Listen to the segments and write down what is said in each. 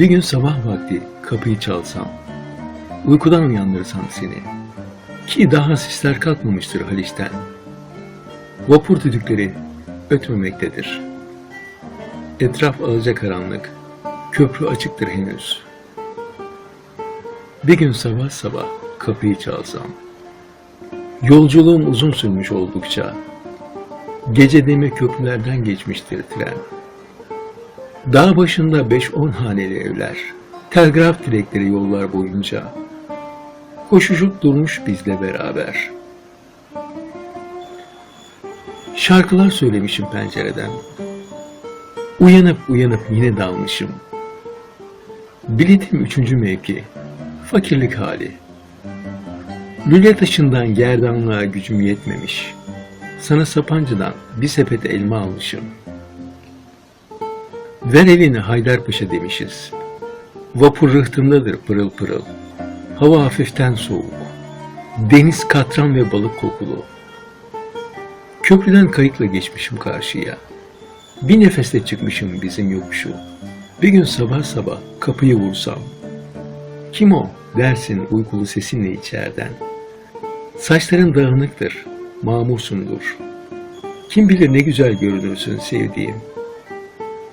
Bir gün sabah vakti kapıyı çalsam, uykudan uyandırsam seni, ki daha sisler kalkmamıştır Haliç'ten. Vapur düdükleri ötmemektedir. Etraf alacakaranlık, köprü açıktır henüz. Bir gün sabah sabah kapıyı çalsam, yolculuğum uzun sürmüş oldukça, gece demir köprülerden geçmiştir tren. Dağ başında 5-10 haneli evler, telgraf direkleri yollar boyunca, koşuşup durmuş bizle beraber. Şarkılar söylemişim pencereden, uyanıp uyanıp yine dalmışım. Biletim üçüncü mevki, fakirlik hali. Lüle taşından gerdanlığa gücüm yetmemiş. Sana Sapancı'dan bir sepet elma almışım. Ver elini Haydarpaşa demişiz. Vapur rıhtımdadır pırıl pırıl. Hava hafiften soğuk. Deniz katran ve balık kokulu. Köprüden kayıkla geçmişim karşıya. Bir nefeste çıkmışım bizim yokuşu. Bir gün sabah sabah kapıyı vursam. Kim o dersin uykulu sesinle içerden. Saçların dağınıktır, mamursundur. Kim bilir ne güzel görünürsün sevdiğim.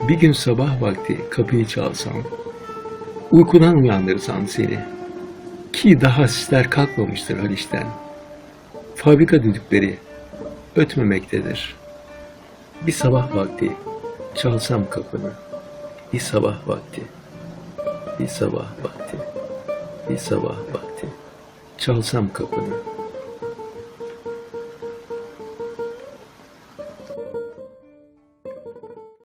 Bir gün sabah vakti kapıyı çalsam, uykudan uyandırsam seni. Ki daha sisler kalkmamıştır Haliç'ten. Fabrika düdükleri ötmemektedir. Bir sabah vakti çalsam kapını. Bir sabah vakti, bir sabah vakti, bir sabah vakti çalsam kapını.